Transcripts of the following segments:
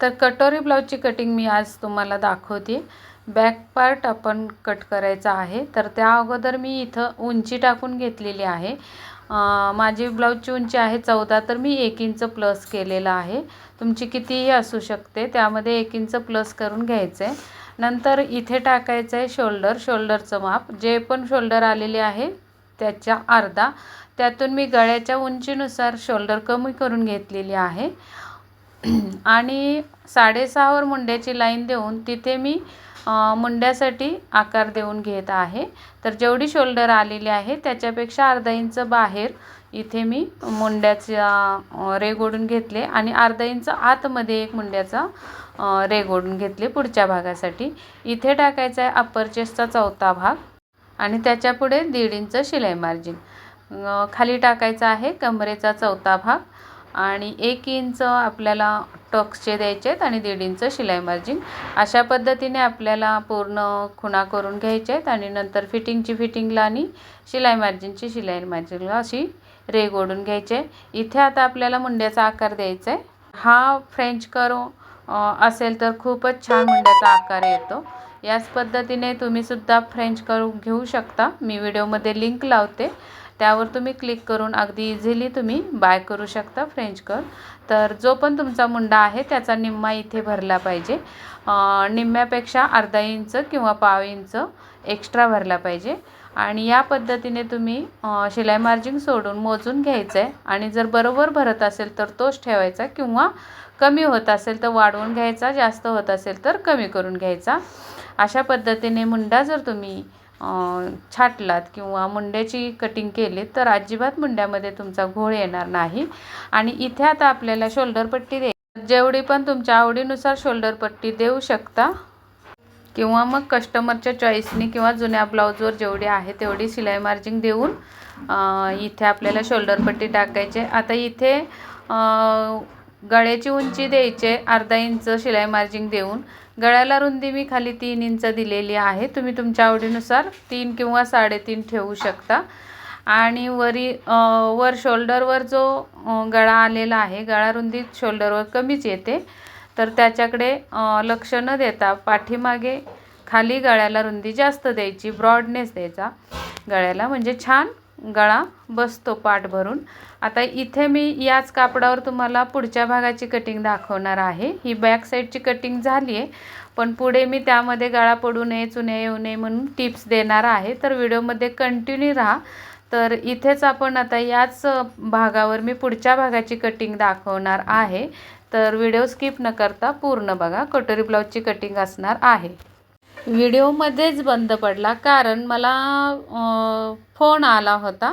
तर कटोरी ब्लाऊजची कटिंग मी आज तुम्हाला दाखवते. बॅक पार्ट आपण कट करायचा आहे. तर त्या अगोदर मी इथं उंची टाकून घेतलेली आहे. माझी ब्लाऊजची उंची आहे चौदा तर मी एक इंच प्लस केलेलं आहे. तुमची कितीही असू शकते त्यामध्ये एक इंच प्लस करून घ्यायचं आहे नंतर इथे टाकायचं आहे शोल्डर शोल्डरचं माप जे पण शोल्डर आलेले आहे त्याच्या अर्धा. त्यातून मी गळ्याच्या उंचीनुसार शोल्डर कमी करून घेतलेली आहे. आणि साडेसहावर मुंड्याची लाईन देऊन तिथे मी मुंड्यासाठी आकार देऊन घेत आहे. तर जेवढी शोल्डर आलेली आहे त्याच्यापेक्षा अर्धा इंच बाहेर इथे मी मुंड्याचा रेगोडून रेघ ओढून घेतले आणि अर्धा इंच आतमध्ये एक मुंड्याचा अ, रेघ ओढून घेतले पुढच्या भागासाठी. इथे टाकायचा आहे अप्पर चेस्टचा चौथा भाग आणि त्याच्या पुढे दीड इंच शिलाई मार्जिन खाली टाकायचा आहे कमरेचा चौथा भाग. आणि एक इंच आपल्याला टक्सचे द्यायचे आहेत आणि दीड इंच शिलाई मार्जिन. अशा पद्धतीने आपल्याला पूर्ण खुणा करून घ्यायचे आहेत आणि नंतर फिटिंगची फिटिंगला आणि शिलाई मार्जिनची शिलाई मार्जिनला अशी रेग ओढून घ्यायचे. इथे आता आपल्याला मुंड्याचा आकार द्यायचा आहे. हा फ्रेंच करो असेल तर खूपच छान मुंड्याचा आकार येतो. याच पद्धतीने तुम्हीसुद्धा फ्रेंच करू घेऊ शकता. मी व्हिडिओमध्ये लिंक लावते. त्यावर तुम्ही क्लिक करून अगदी इझिली तुम्ही बाय करू शकता फ्रेंच कर तर जो पण तुमचा मुंडा आहे त्याचा निम्मा इथे भरला पाहिजे. निम्म्यापेक्षा अर्धा इंच किंवा पाव इंच एक्स्ट्रा भरला पाहिजे. आणि या पद्धतीने तुम्ही शिलाई मार्जिन सोडून मोजून घ्यायचं आहे आणि जर बरोबर भरत असेल तर तोच ठेवायचा किंवा कमी होत असेल तर वाढवून घ्यायचा जास्त होत असेल तर कमी करून घ्यायचा. अशा पद्धतीने मुंडा जर तुम्ही छाटलात किंवा मुंड्याची कटिंग केली तर अजिबात मुंड्यामध्ये तुमचा घोळ येणार नाही. आणि इथे आता आपल्याला शोल्डर पट्टी दे जेवढी पण तुमच्या आवडीनुसार शोल्डर पट्टी देऊ शकता. किंवा मग कस्टमरच्या चॉईसनी किंवा जुन्या ब्लाऊजवर जेवढी आहे तेवढी शिलाई मार्जिंग देऊन इथे आपल्याला शोल्डर पट्टी टाकायचे. आता इथे गळ्याची उंची द्यायचे अर्धा इंच शिलाई मार्जिन देऊन. गळ्याला रुंदी मी खाली तीन इंच दिलेली आहे. तुम्ही तुमच्या आवडीनुसार तीन किंवा साडेतीन ठेवू शकता. आणि वरी वर शोल्डरवर जो गळा आलेला आहे गळा रुंदी शोल्डरवर कमीच येते. तर त्याच्याकडे लक्ष न देता पाठीमागे खाली गळ्याला रुंदी जास्त द्यायची ब्रॉडनेस द्यायचा. गळ्याला म्हणजे छान गळा बसतो पाठ भरून. आता इथे मी याच कापडावर तुम्हाला पुढच्या भागाची कटिंग दाखवणार आहे. ही बॅक साईडची कटिंग झाली आहे. पण पुढे मी त्यामध्ये गळा पडू नये चुन्या येऊ नये म्हणून टिप्स देणार आहे. तर व्हिडिओमध्ये कंटिन्यू राहा. तर इथेच आपण आता याच भागावर मी पुढच्या भागाची कटिंग दाखवणार आहे. तर व्हिडिओ स्किप न करता पूर्ण बघा. कटोरी ब्लाऊजची कटिंग असणार आहे. व्हिडिओमध्येच बंद पडला. कारण मला फोन आला होता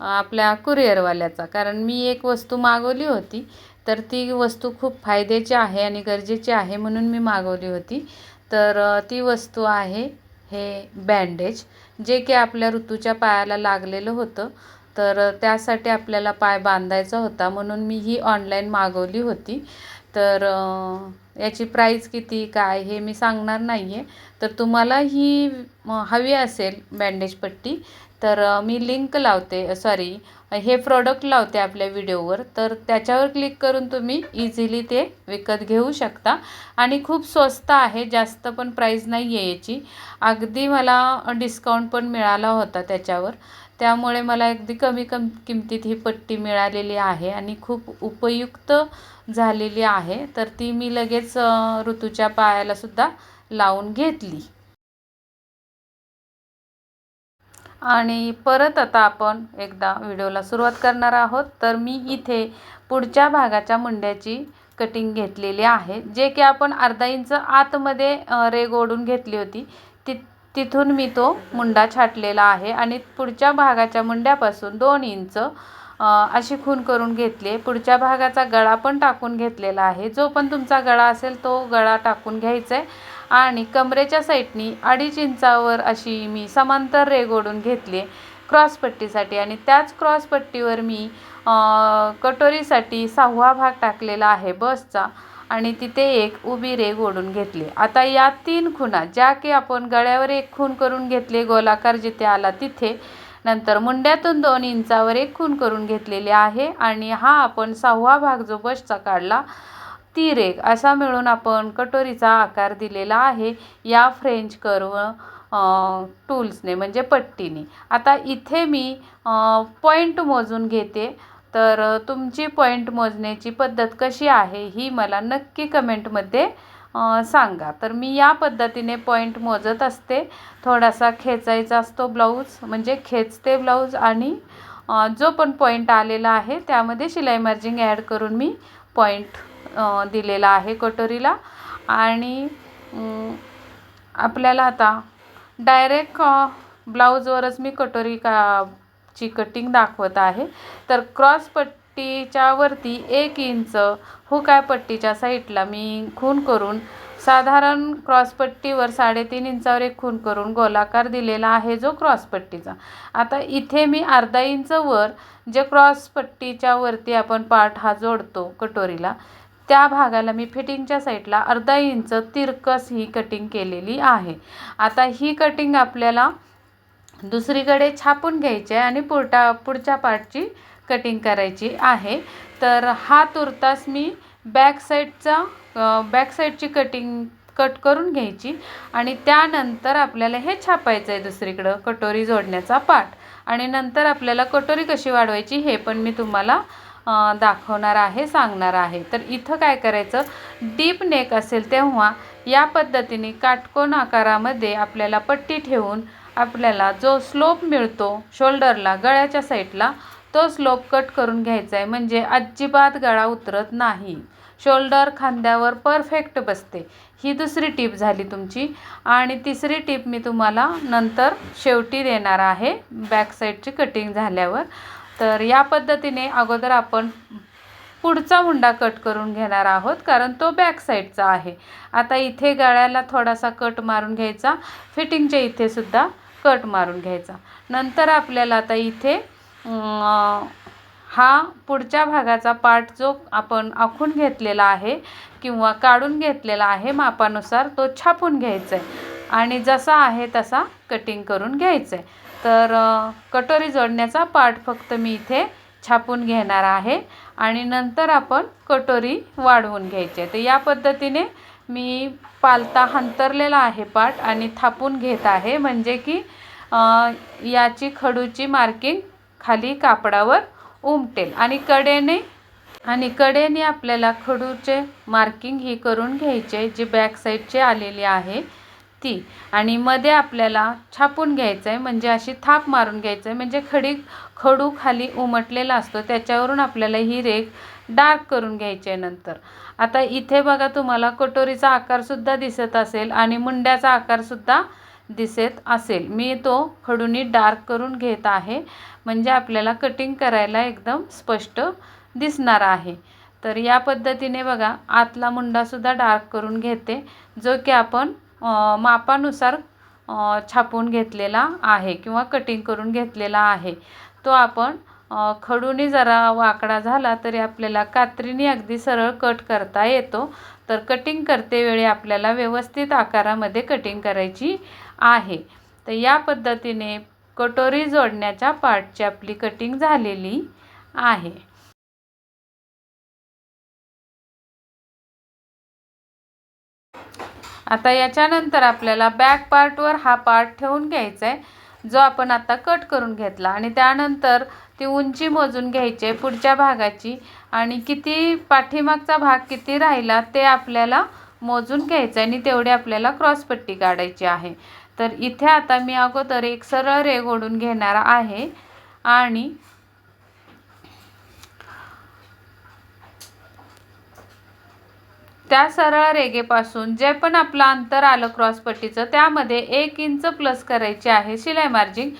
आपल्या कुरिअरवाल्याचा. कारण मी एक वस्तू मागवली होती. तर ती वस्तू खूप फायद्याची आहे आणि गरजेची आहे म्हणून मी मागवली होती. तर ती वस्तू आहे हे बँडेज जे की आपल्या ऋतूच्या पायाला लागलेलं होतं. तर त्यासाठी आपल्याला पाय बांधायचा होता म्हणून मी ही ऑनलाईन मागवली होती. तर याची प्राईस किती काय हे मी सांगणार नाही आहे तर तुम्हाला ही हवी असेल बँडेज पट्टी तर मी लिंक लावते सॉरी हे प्रॉडक्ट लावते आपल्या व्हिडिओवर तर त्याच्यावर क्लिक करून तुम्ही इझिली ते विकत घेऊ शकता. आणि खूप स्वस्त आहे जास्त पण प्राईस नाही आहे याची. अगदी मला डिस्काउंट पण मिळाला होता त्याच्यावर. त्यामुळे मला अगदी कमी कम किमतीत ही पट्टी मिळालेली आहे आणि खूप उपयुक्त झालेली आहे. तर ती मी लगेच ऋतूच्या पायाला सुद्धा लावून घेतली. आणि परत आता आपण एकदा व्हिडिओला सुरुवात करणार आहोत. तर मी इथे पुढच्या भागाच्या मुंड्याची कटिंग घेतलेली आहे जे की आपण अर्धा इंच आतमध्ये रेग ओढून घेतली होती. तिथून मी तो मुंडा छाटलेला आहे आणि पुढच्या भागाच्या मुंड्यापासून दोन इंच अशी खून करून घेतली आहे. पुढच्या भागाचा गळा पण टाकून घेतलेला आहे. जो पण तुमचा गळा असेल तो गळा टाकून घ्यायचा आहे. आणि कमरेच्या साईडनी अडीच इंचावर अशी मी समांतर रेग ओढून घेतली आहे क्रॉसपट्टीसाठी आणि त्याच क्रॉसपट्टीवर मी कटोरीसाठी सहावा भाग टाकलेला आहे बसचा. आणि तिथे एक उभी रेघ ओढून घेतली. आता या तीन खुणा ज्या की आपण गळ्यावर एक खून करून घेतले गोलाकार जिथे आला तिथे नंतर मुंड्यातून दोन इंचावर एक खून करून घेतलेली आहे आणि हा आपण सहावा भाग जो बसचा काढला ती रेग असा मिळून आपण कटोरीचा आकार दिलेला आहे या फ्रेंच कर्व टूल्सने म्हणजे पट्टीने. आता इथे मी पॉईंट मोजून घेते. तर तुमची पॉईंट मोजण्याची पद्धत कशी आहे ही मला नक्की कमेंटमध्ये सांगा. तर मी या पद्धतीने पॉईंट मोजत असते. थोडासा खेचायचा असतो ब्लाऊज म्हणजे खेचते ब्लाऊज आणि जो पण पॉईंट आलेला आहे त्यामध्ये शिलाई मार्जिंग ॲड करून मी पॉईंट दिलेला आहे कटोरीला. आणि आपल्याला आता डायरेक्ट ब्लाऊजवरच मी कटोरी का ची कटिंग दाखवत आहे. तर क्रॉस पट्टीच्या वरती एक इंच हुकाय पट्टीच्या साईडला मी खून करून साधारण क्रॉसपट्टीवर साडेतीन इंचावर एक खून करून गोलाकार दिलेला आहे जो क्रॉसपट्टीचा आता इथे मी अर्धा इंच वर जे क्रॉसपट्टीच्या वरती आपण पार्ट हा जोडतो कटोरीला त्या भागाला मी फिटिंगच्या साईडला अर्धा इंच तिरकस ही कटिंग केलेली आहे. आता ही कटिंग आपल्याला दुसरीकडे छापून घ्यायची आहे आणि पुरटा पुढच्या पार्टची कटिंग करायची आहे. तर हा तुर्तास मी बॅक साईडचा बॅक साईडची कटिंग कट करून घ्यायची आणि त्यानंतर आपल्याला हे छापायचं आहे दुसरीकडं कटोरी जोडण्याचा पाठ. आणि नंतर आपल्याला कटोरी कशी वाढवायची हे पण मी तुम्हाला दाखवणार आहे सांगणार आहे. तर इथं काय करायचं डीप नेक असेल तेव्हा या पद्धतीने काटकोन आकारामध्ये आपल्याला पट्टी ठेवून आपल्याला जो स्लोप मिळतो शोल्डरला गळ्याच्या साईडला तो स्लोप कट करून घ्यायचा आहे. म्हणजे अजिबात गळा उतरत नाही. शोल्डर खांद्यावर परफेक्ट बसते. ही दुसरी टीप झाली तुमची. आणि तिसरी टीप मी तुम्हाला नंतर शेवटी देणार आहे. बॅक साईडची कटिंग झाल्यावर. तर या पद्धतीने अगोदर आपण पुढचा हुंडा कट करून घेणार आहोत. कारण तो बॅक साईडचा आहे. आता इथे गळ्याला थोडासा कट मारून घ्यायचा. फिटिंगच्या इथे सुद्धा कट मारून घ्यायचा. नंतर आपल्याला आता इथे हा पुढच्या भागाचा पार्ट जो आपण आखून घेतलेला आहे किंवा काढून घेतलेला आहे मापानुसार तो छापून घ्यायचा आहे आणि जसा आहे तसा कटिंग करून घ्यायचं आहे तर कटोरी जोडण्याचा पार्ट फक्त मी इथे छापून घेणार आहे. आणि नंतर आपण कटोरी वाढवून घ्यायची आहे. तर या पद्धतीने मी पालता हंतरलेला आहे पाट आणि थापून घेत आहे. म्हणजे की याची खडूची मार्किंग खाली कापडावर उमटेल. आणि कडेने आणि कडेने आपल्याला खडूचे मार्किंग ही करून घ्यायचे जी बॅक साईडचे आलेली आहे ती. आणि मध्ये आपल्याला छापून घ्यायचं आहे म्हणजे अशी थाप मारून घ्यायचं आहे. म्हणजे खडी खडू खाली उमटलेला असतो. त्याच्यावरून आपल्याला ही रेख डार्क करून घ्यायचे आहे नंतर. आता इथे बघा तुम्हाला कटोरीचा आकारसुद्धा दिसत असेल आणि मुंड्याचा आकारसुद्धा दिसत असेल. मी तो खडूनी डार्क करून घेत आहे. म्हणजे आपल्याला कटिंग करायला एकदम स्पष्ट दिसणार आहे. तर या पद्धतीने बघा आतला मुंडासुद्धा डार्क करून घेते जो की आपण मापानुसार छापून घेतलेला आहे किंवा कटिंग करून घेतलेला आहे. तो आपण खडूने जरा वाकडा झाला तरी आपल्याला कात्रीने अगदी सरळ कट करता येतो. तर कटिंग करते वेळी आपल्याला व्यवस्थित आकारामध्ये कटिंग करायची आहे. तर या पद्धतीने कटोरी जोडण्याच्या पार्टची आपली कटिंग झालेली आहे. आता याच्यानंतर आपल्याला बॅक पार्टवर हा पार्ट ठेवून घ्यायचा आहे जो आपण आता कट करून घेतला. आणि त्यानंतर ती उंची मोजून घ्यायची आहे पुढच्या भागाची. आणि किती पाठीमागचा भाग किती राहिला ते आपल्याला मोजून घ्यायचं आहे. आणि तेवढी आपल्याला क्रॉसपट्टी काढायची आहे. तर इथे आता मी अगोदर एक सरळ रेग ओढून घेणार आहे. आणि त्या सरळ रेगेपासून जे पण आपलं अंतर आलं क्रॉसपट्टीचं त्यामध्ये एक इंच प्लस करायचे आहे शिलाई मार्जिंग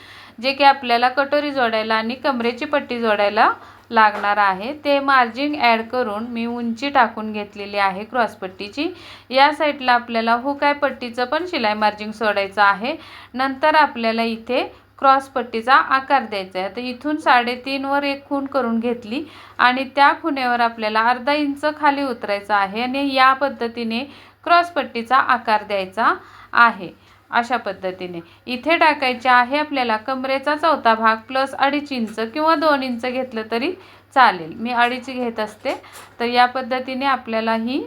जे की आपल्याला कटोरी जोडायला आणि कमरेची पट्टी जोडायला लागणार आहे. ते मार्जिंग ॲड करून मी उंची टाकून घेतलेली आहे क्रॉसपट्टीची या साईडला आपल्याला हुकाय पट्टीचं पण शिलाई मार्जिंग सोडायचं आहे. नंतर आपल्याला इथे क्रॉस पट्टीचा आकार द्यायचा आहे. तर इथून साडेतीनवर एक खूण करून घेतली आणि त्या खुणेवर आपल्याला अर्धा इंच खाली उतरायचं आहे आणि या पद्धतीने क्रॉस पट्टीचा आकार द्यायचा आहे. अशा पद्धतीने. इथे टाकायचे आहे आपल्याला कमरेचा चौथा भाग प्लस अडीच इंच किंवा दोन इंच घेतलं तरी चालेल. मी अडीच घेत असते. तर या पद्धतीने आपल्याला ही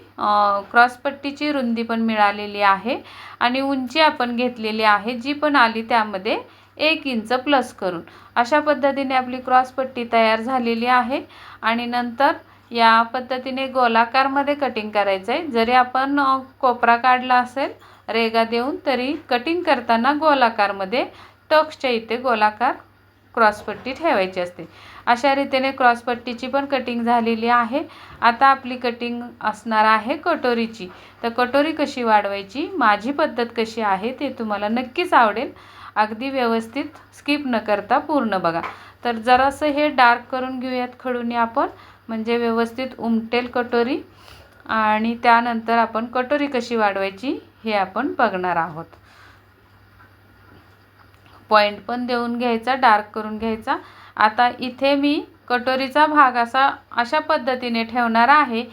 क्रॉसपट्टीची रुंदी पण मिळालेली आहे आणि उंची आपण घेतलेली आहे जी पण आली त्यामध्ये एक इंच प्लस करून. अशा पद्धतीने आपली क्रॉसपट्टी तयार झालेली आहे. आणि नंतर या पद्धतीने गोलाकारमध्ये कटिंग करायचं आहे जरी आपण कोपरा काढला असेल रेगा देऊन तरी कटिंग करताना गोलाकारमध्ये टक्सच्या इथे गोलाकार क्रॉसपट्टी ठेवायची असते. अशा रीतीने क्रॉसपट्टीची पण कटिंग झालेली आहे. आता आपली कटिंग असणार आहे कटोरीची. तर कटोरी कशी वाढवायची माझी पद्धत कशी आहे ते तुम्हाला नक्कीच आवडेल. अगदी व्यवस्थित स्किप न करता पूर्ण बघा. तर जरासं हे डार्क करून घेऊयात खडूने आपण. म्हणजे व्यवस्थित उमटेल कटोरी. आणि त्यानंतर आपण कटोरी कशी वाढवायची हे आपण बघणार आहोत. पॉईंट पण देऊन घ्यायचा डार्क करून घ्यायचा. आता इथे मी कटोरीचा भाग असा अशा पद्धतीने ठेवणार आहे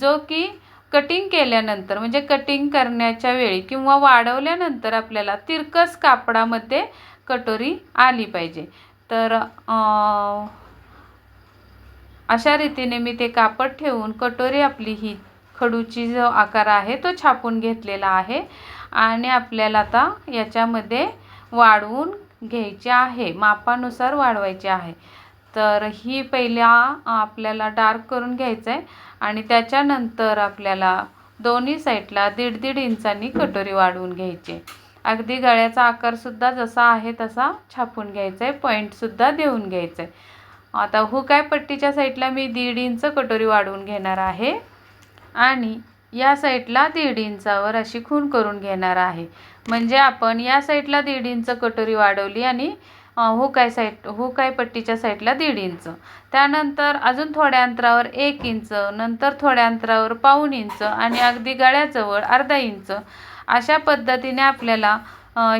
जो की कटिंग केल्यानंतर म्हणजे कटिंग करण्याच्या वेळी किंवा वाढवल्यानंतर आपल्याला तिरकस कापडामध्ये कटोरी आली पाहिजे. तर अशा रीतीने मी ते कापड ठेवून कटोरी आपली ही खडूची जो आकार आहे तो छापून घेतलेला आहे आणि आपल्याला आता याच्यामध्ये वाढवून घ्यायचे आहे मापानुसार वाढवायचे आहे. तर ही पहिल्या आपल्याला डार्क करून घ्यायचं आहे आणि त्याच्यानंतर आपल्याला दोन्ही साईडला दीड दीड इंचांनी कटोरी वाढवून घ्यायची. अगदी गळ्याचा आकारसुद्धा जसा आहे तसा छापून घ्यायचा आहे पॉईंटसुद्धा देऊन घ्यायचं आहे आता हुकाय पट्टीच्या साईडला मी दीड इंच कटोरी वाढवून घेणार आहे आणि या साईडला दीड इंचावर अशी खून करून घेणार आहे. म्हणजे आपण या साईडला दीड इंच कटोरी वाढवली आणि हुकाय साईड हुकाय पट्टीच्या साईडला दीड इंच त्यानंतर अजून थोड्या अंतरावर एक इंच नंतर थोड्या अंतरावर पाऊण इंच आणि अगदी गळ्याजवळ अर्धा इंच अशा पद्धतीने आपल्याला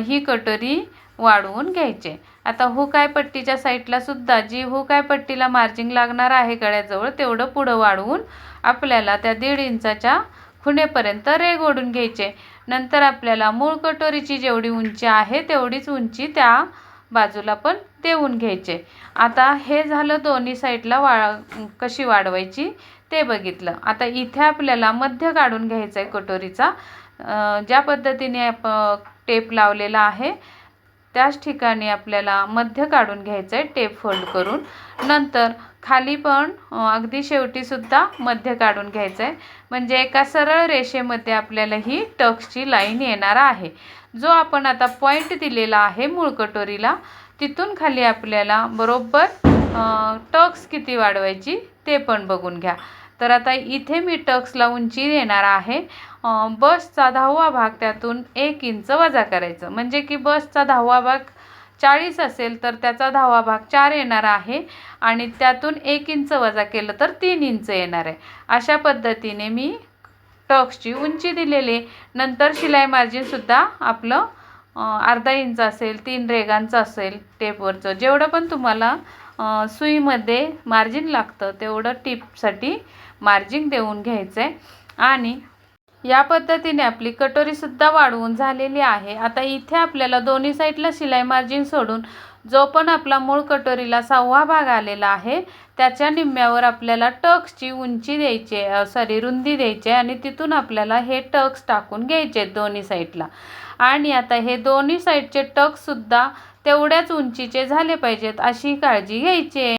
ही कटोरी वाढवून घ्यायचे. आता हुकाय पट्टीच्या साईडला सुद्धा जी हुकाय पट्टीला मार्जिंग लागणार आहे गळ्याजवळ तेवढं पुढं वाढवून आपल्याला त्या दीड इंचाच्या खुणेपर्यंत रेग ओढून घ्यायचे. नंतर आपल्याला मूळ कटोरीची जेवढी उंची आहे तेवढीच उंची त्या बाजूला पण देऊन घ्यायचे. आता हे झालं दोन्ही साईडला वा कशी वाढवायची ते बघितलं. आता इथे आपल्याला मध्य काढून घ्यायचं आहे कटोरीचा ज्या पद्धतीने आप टेप लावलेला आहे त्याच ठिकाणी आपल्याला मध्य काढून घ्यायचं आहे टेप फोल्ड करून. नंतर खाली पण अगदी शेवटीसुद्धा मध्य काढून घ्यायचं आहे म्हणजे एका सरळ रेषेमध्ये आपल्याला ही टक्सची लाईन येणार आहे. जो आपण आता पॉईंट दिलेला आहे मूळ कटोरीला तिथून खाली आपल्याला बरोबर टक्स किती वाढवायची ते पण बघून घ्या. तर आता इथे मी टक्सला उंची येणार आहे बसचा दहावा भाग त्यातून एक इंच वजा करायचं. म्हणजे की बसचा दहावा भाग चाळीस असेल तर त्याचा दहावा भाग चार येणार आहे आणि त्यातून एक इंच वजा केलं तर तीन इंच येणार आहे. अशा पद्धतीने मी टक्सची उंची दिलेली. नंतर शिलाई मार्जिनसुद्धा आपलं अर्धा इंच असेल तीन रेगांचं असेल टेपवरचं. जेवढं पण तुम्हाला सुईमध्ये मार्जिन लागतं तेवढं टिपसाठी मार्जिन देऊन घ्यायचं आहे आणि या पद्धतीने आपली कटोरीसुद्धा वाढवून झालेली आहे. आता इथे आपल्याला दोन्ही साईडला शिलाई मार्जिन सोडून जो पण आपला मूळ कटोरीला सहावा भाग आलेला आहे त्याच्या निम्म्यावर आपल्याला टक्सची उंची द्यायची सॉरी रुंदी द्यायची आणि तिथून आपल्याला हे टक्स टाकून घ्यायचे आहेत दोन्ही साईडला. आणि आता हे दोन्ही साईडचे टक्ससुद्धा तेवढ्याच उंचीचे झाले पाहिजेत अशी काळजी घ्यायची आहे.